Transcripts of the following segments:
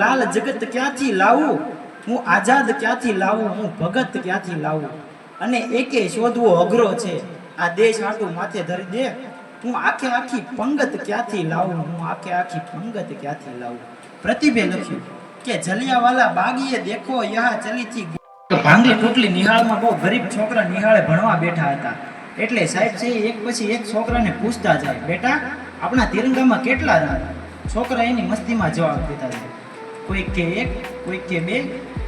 લાલ જગત ક્યાંથી લાવું? હું આઝાદ ક્યાંથી લાવું? હું ભગત ક્યાંથી લાવું? અને એકે શોધવો અઘરો છે. આ દેશ આટું માથે ધરી દે. હું આખે આખી પંગત ક્યાંથી લાવું? હું આખે આખી પંગત ક્યાંથી લાવું? પ્રતિભે લખ્યું કે જલિયાવાલા બાગીએ દેખો, યહા ચલીથી ભાંગી ટૂટલી નિહાળમાં બહુ ગરીબ છોકરા નિહાળે ભણવા બેઠા હતા. એટલે સાહેબ છે, એક પછી એક છોકરાને પૂછતા જાય, બેટા, આપણા તિરંગામાં કેટલા રંગ? છોકરા એની મસ્તીમાં જવાબ દેતા જાય. કોઈક કે એક, કોઈક કે બે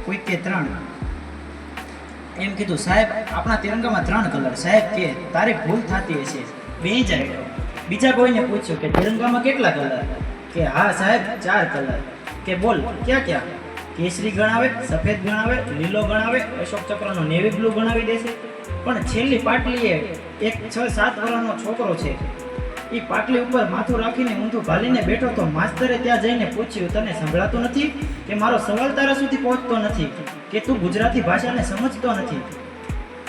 કોઈ કે ત્રણ. એમ કીધું, સાહેબ, આપણા તિરંગામાં ત્રણ કલર. સાહેબ કે, તારે ભૂલ થતી હશે. બે જાય બીજા કોઈને પૂછ્યું કે, તિરંગામાં કેટલા કલર? કે, હા, સાહેબ, ચાર કલર. કે, બોલ, ક્યાં ક્યાં? કેસરી ગણાવે, સફેદ ગણાવે, લીલો ગણાવે, અશોક ચક્રનો નેવી બ્લુ ગણાવી દેશે. પણ છેલ્લી પાટલીએ એક છ સાત વર્ષનો છોકરો છે. એ પાટલી ઉપર માથું રાખીને ઊંધું ભાલીને બેઠો તો માસ્તરે ત્યાં જઈને પૂછ્યું, તને સંભળાતું નથી કે મારો સવાલ તારા સુધી પહોંચતો નથી કે તું ગુજરાતી ભાષાને સમજતો નથી?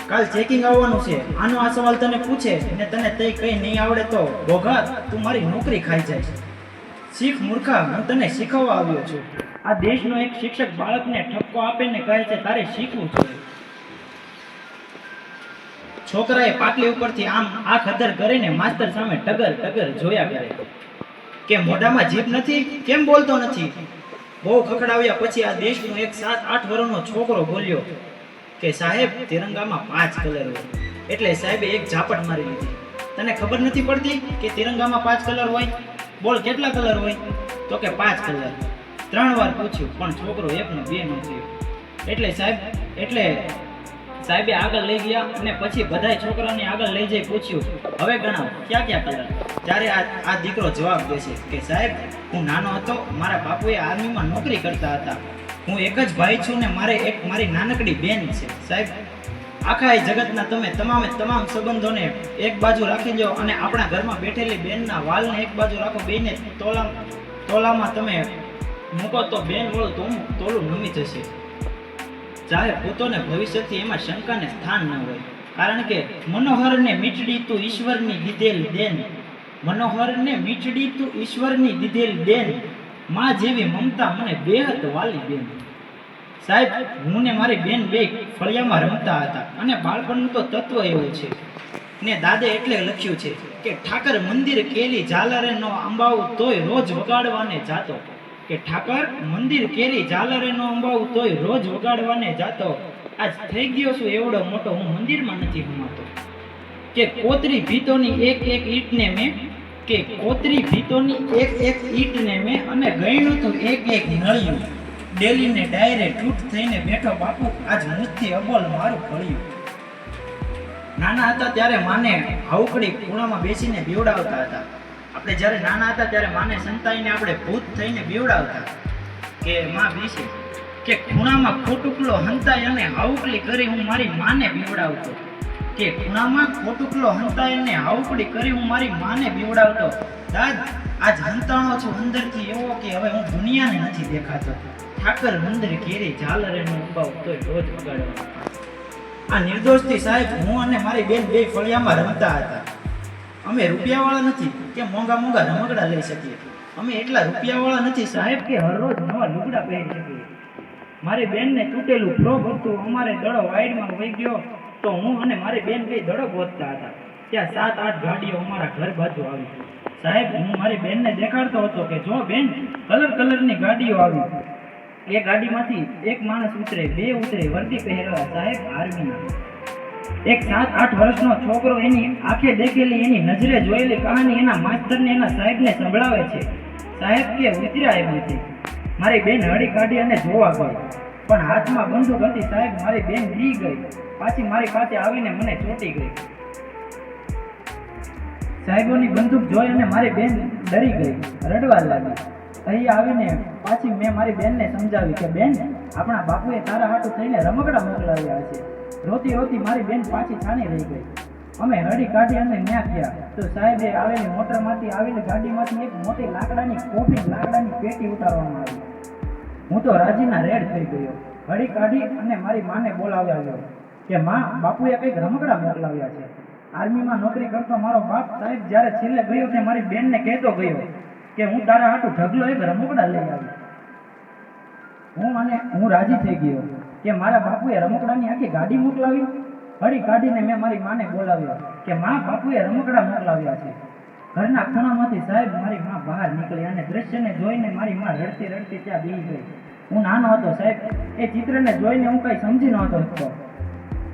કાલ ચેકિંગ આવવાનું છે. આનો આ સવાલ તને પૂછે અને તને તે કંઈ નહીં આવડે તો ગોઘા તું મારી નોકરી ખાઈ જાય. શીખ મૂર્ખા, હું તને શીખવવા આવ્યો છું. આ દેશનો એક શિક્ષક બાળકને ઠપકો આપીને કહે છે, તારે શીખવું જોઈએ. છોકરાએ પાટલી ઉપરથી આમ આંખ અધર કરીને માસ્તર સામે ટગર ટગર જોયા કરે. કે મોઢામાં જીભ નથી? કેમ બોલતો નથી? બહુ ખખડાવ્યા પછી આ દેશનો એક સાત આઠ વર્ષનો છોકરો બોલ્યો કે સાહેબ, તિરંગામાં પાંચ કલર હોય. એટલે સાહેબે એક ઝાપટ મારી લીધી. તને ખબર નથી પડતી કે તિરંગામાં પાંચ કલર હોય? બોલ કેટલા કલર હોય? તો કે પાંચ કલર. ત્રણ વાર પૂછ્યું, પણ છોકરો એકનો બે નો થયો. એટલે સાહેબ, એટલે સાહેબે આગળ લઈ ગયા અને પછી બધાય છોકરાને આગળ લઈ જઈ પૂછ્યું, હવે ગણાવ, ક્યાં ક્યાં કલર ત્યારે આ આ દીકરો જવાબ દેશે કે, સાહેબ, હું નાનો હતો, મારા બાપુએ આર્મીમાં નોકરી કરતા હતા. હું એક જ ભાઈ છું ને મારે એક મારી નાનકડી બેન છે. સાહેબ, આખા એ જગતના તમે તમામે તમામ સંબંધોને એક બાજુ રાખી લો અને આપણા ઘરમાં બેઠેલી બેનના વાલને એક બાજુ રાખો, બેને તોલા તોલામાં તમે મૂકો તો બેન વળું તોલું નમી જશે. ચાહે પોતોને ભવિષ્યથી એમાં શંકાને સ્થાન ન હોય. કારણ કે મનોહરને મીઠડી તું ઈશ્વરની દીધેલ દેન. મનોહરને મીઠડી તું ઈશ્વરની દીધેલ દેન. માં જેવી મમતા મને બેહદ વાલી બેન. સાહેબ, હું ને મારી બેન બે ફળિયામાં રમતા હતા અને બાળપણનું તો તત્વ એવું છે. ને દાદે એટલે લખ્યું છે કે ઠાકર મંદિર કેલી ઝાલરે નો આંબાવું તોય રોજ વગાડવાને જાતો કે ઠાકર, મંદિર કેરી ઝાલરે નો અંબાવ તોય રોજ વગાડવાને જાતો. આજ થઈ ગયો છું એવડો મોટો, હું મંદિરમાં નથી હમાતો કે કોતરી ભીતોની એક એક ઈંટને મેં, કે કોતરી ભીતોની એક એક ઈંટને મેં અને ગયણું તો એક એક નળિયું. ડેલીને ડાયરે તૂટ થઈને બેઠો બાપુ, આજ મુજથી અબોલ મારું ફળ્યું. નાના હતા ત્યારે માને હાઉકડી ખૂણામાં બેસીને બેવડાવતા હતા. આપણે જ્યારે નાના હતા ત્યારે માને સંતાઈને આપણે ભૂત થઈને બીવડાવતા કે માં બેસી. કે ખૂણામાં ખોટુકલો હંતાઈ અને હાઉકલી કરી હું મારી માને બીવડાવતો. કે ખૂણામાં ખોટુકલો હંતાઈ અને હાઉકડી કરી હું મારી માને બીવડાવતો. દાદ, આજ હંતાણો છું અંદરથી એવો કે હવે હું દુનિયાને નથી દેખાતો. ઠાકર મંદિર ઘેરી ઝાલરે નો અંબાવ તોય રોજ વગાડવાનો આ નિર્દોષથી સાહેબ હું અને મારી બેન બે ફળિયામાં રમતા હતા. અમે રૂપિયાવાળા નથી. કે મોંઘા મોંઘા રમકડા લઈ શકીએ. અમે એટલા રૂપિયાવાળા નથી, સાહેબ. કે હરરોજ નવા લુગડા પહેરી શકીએ. મારી બેનને તૂટેલું ફ્રોક હતું, અમારે દડો વાઈડમાં વહી ગયો, તો હું અને મારી બેન બે દડો ગોતતા હતા. ત્યાં સાત, આઠ ગાડીઓ અમારા ઘર બાજુ આવી. સાહેબ, હું મારી બેનને દેખાડતો હતો કે જો બેન, કલર કલરની ગાડીઓ આવી. એ ગાડીમાંથી એક માણસ ઉતરે, બે ઉતરે, વર્દી પહેરેલા સાહેબ આર્મીના એક સાત આઠ વર્ષનો છોકરો એની આંખે દેખેલી એની નજરે જોયેલી કહાની એના માસ્તરને એના સાહેબને સંભળાવે છે. સાહેબ કે, ઉતર્યા એમ છે મારી બેન હળી કાઢી અને જોવા ગઈ. પણ હાથમાં બંદૂક હતી, સાહેબ, મારી બેન બી ગઈ. પાછી મારી પાસે આવીને મને ચોટી ગઈ. સાહેબોની બંદૂક જોઈ અને મારી બેન ડરી ગઈ. રડવા લાગી. અહીં આવીને પાછી મેં મારી બેનને સમજાવી કે, બેન, આપણા બાપુએ તારા હાટું થઈને રમકડા મોકલાવ્યા છે. રોતી રોતી મારી બેન પાછી છાની રહી ગઈ. અમે રડી કાઢી અને ન્યા ગયા. તો સાહેબે આવેલી મોટરમાંથી આવેલી ગાડીમાંથી એક મોટી લાકડાની કોફી લાકડાની પેટી ઉતારવામાં આવી. હું તો રાજીના રેડ થઈ ગયો. હળી કાઢી અને મારી માને બોલાવ્યા કે, માં, બાપુએ કંઈક રમકડા મોકલાવ્યા છે. આર્મીમાં નોકરી કરતો મારો બાપ સાહેબ જ્યારે છેલ્લે ગયો તે મારી બેનને કહેતો ગયો કે હું તારા હાટું ઢગલો એક રમકડા લઈ આવ્યો હું અને હું રાજી થઈ ગયો. કે મારા બાપુએ રમકડાની આખી ગાડી મોકલાવી. ફરી કાઢીને મેં મારી માને બોલાવ્યા કે માં, બાપુએ રમકડા મોકલાવ્યા છે. ઘરના ખૂણામાંથી સાહેબ મારી માં બહાર નીકળી અને દ્રશ્યને જોઈને મારી માં રડતી રડતી ત્યાં બેસી ગઈ. હું નાનો હતો સાહેબ. એ ચિત્રને જોઈને હું કઈ સમજી નહોતો હતો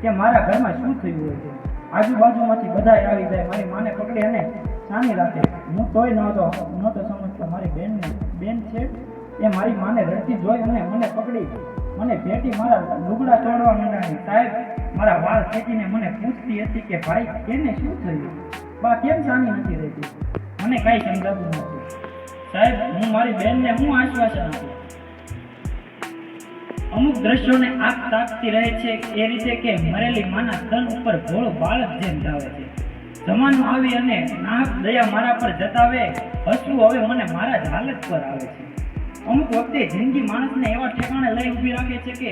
કે મારા ઘરમાં શું થયું હોય છે. આજુબાજુમાંથી બધા આવી જાય. મારી માને પકડી અને સાની રાખે. હું તોય નહોતો નહોતો સમજતો. મારી બેન બેન છે એ મારી માને રડતી જોઈ અને મને પકડી. મને ભેટી મારા લુગડા તોડવા માંડ્યા સાહેબ, મારા વાળ ખેંચીને મને પૂછતી હતી કે ભાઈ એને શું થયું? બા, કેમ સાની નથી રહેતી? મને કાંઈ સમજાતું નહોતું. સાહેબ, હું મારી બહેનને હું આશ્વાસન આપું? અમુક દ્રશ્યોને આંખ તાકતી રહે છે એ રીતે કે મરેલી માના તન ઉપર ભોળો બાળક જેમ ધાવે છે. જમાનો આવી અને નાહક દયા મારા પર જતાવે, હસવું હવે મને મારા જ હાલત પર આવે છે. અમુક વખતે જિંદગી માણસને એવા ઠેકાણે લઈ ઊભી રાખે છે કે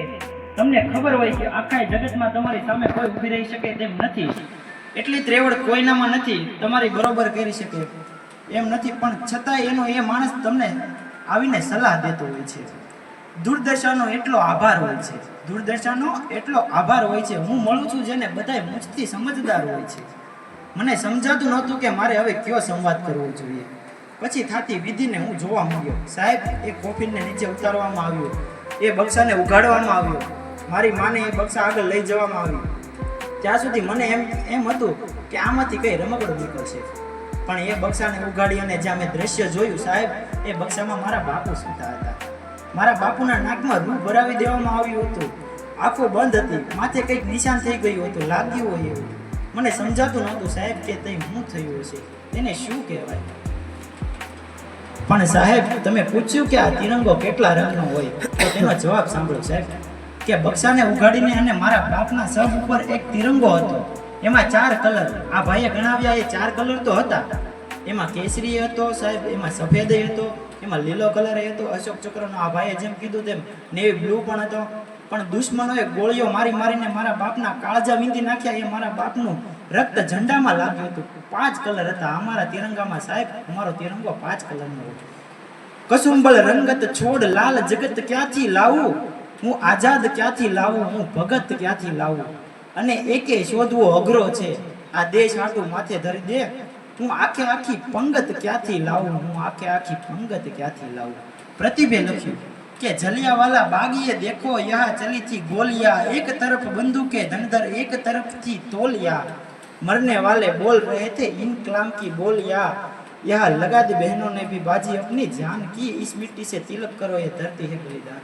તમને ખબર હોય કે આખા જગતમાં તમારી સામે કોઈ ઊભી રહી શકે તેમ નથી. એટલી ત્રેવડ કોઈનામાં નથી તમારી બરોબર કરી શકે એમ નથી, પણ છતાંય એનો એ માણસ તમને આવીને સલાહ દેતો હોય છે. દુર્દશાનો એટલો આભાર હોય છે. દુર્દશાનો એટલો આભાર હોય છે. હું મળું છું જેને બધાય મુજથી સમજદાર હોય છે. મને સમજાતું નહોતું કે મારે હવે કયો સંવાદ કરવો જોઈએ. પછી થાતી વિધિને હું જોવા માંગ્યો સાહેબ, એ કોફીનને નીચે ઉતારવામાં આવ્યો. એ બક્સાને ઉગાડવામાં આવ્યો. મારી માને એ બક્સા આગળ લઈ જવામાં આવી. ત્યાં સુધી મને એમ એમ હતું કે આમાંથી કંઈ રમકડું નીકળશે. પણ એ બક્સાને ઉગાડી અને જ્યાં મેં દ્રશ્ય જોયું, સાહેબ, એ બક્સામાં મારા બાપુ સૂતા હતા. મારા બાપુના નાકમાં રૂ ભરાવી દેવામાં આવ્યું હતું. આંખો બંધ હતી. માથે કંઈક નિશાન થઈ ગયું હતું. લાગ્યું હોય એવું. મને સમજાતું નહોતું, સાહેબ, કે તે શું થયું હશે. એને શું કહેવાય? પણ સાહેબ, તમે પૂછ્યું કે આ તિરંગો કેટલા રંગનો હોય? તો તેનો જવાબ સાંભળો સાહેબ. કે બક્સાને ઉગાડીને અને મારા બાપના સબ ઉપર એક તિરંગો હતો. એમાં ચાર કલર. આ ભાઈએ ગણાવ્યા એ ચાર કલર તો હતા. એમાં કેસરી હતો સાહેબ, એમાં સફેદ હતો, એમાં લીલો કલર હતો. અશોક ચક્રનો આ ભાઈએ જેમ કીધું તેમ નેવી બ્લુ પણ હતો. પણ દુશ્મનોએ ગોળીઓ મારી મારીને મારા બાપના કાળજા વીંધી નાખ્યા. એ મારા બાપનું રક્ત ઝંડામાં લાગ્યું હતું. પાંચ કલર હતા. અમારા તિરંગામાં સાહેબ, અમારો તિરંગો પાંચ કલરનો હતો કસુંબલ રંગત છોડ લાલ જગત ક્યાંથી લાવું? હું આઝાદ ક્યાંથી લાવું? હું ભગત ક્યાંથી લાવું? અને એકે શોધવો અઘરો છે. આ દેશ આટું માથે ધરી દે. હું આખે આખી પંગત ક્યાંથી લાવું? હું આખે આખી પંગત ક્યાંથી લાવું? પ્રતિભે લખ્યું કે, જલિયાવાલા બાગીએ દેખો યહા ચલીથી ગોલિયા. એક તરફ બંદૂકે ધનધર એક તરફથી તોલિયા. मरने वाले बोल रहे थे इनकलाम की बोलिया यह लगा दी बहनों ने भी बाजी अपनी जान की इस मिट्टी से तिलक करो ये धरती है बलिदान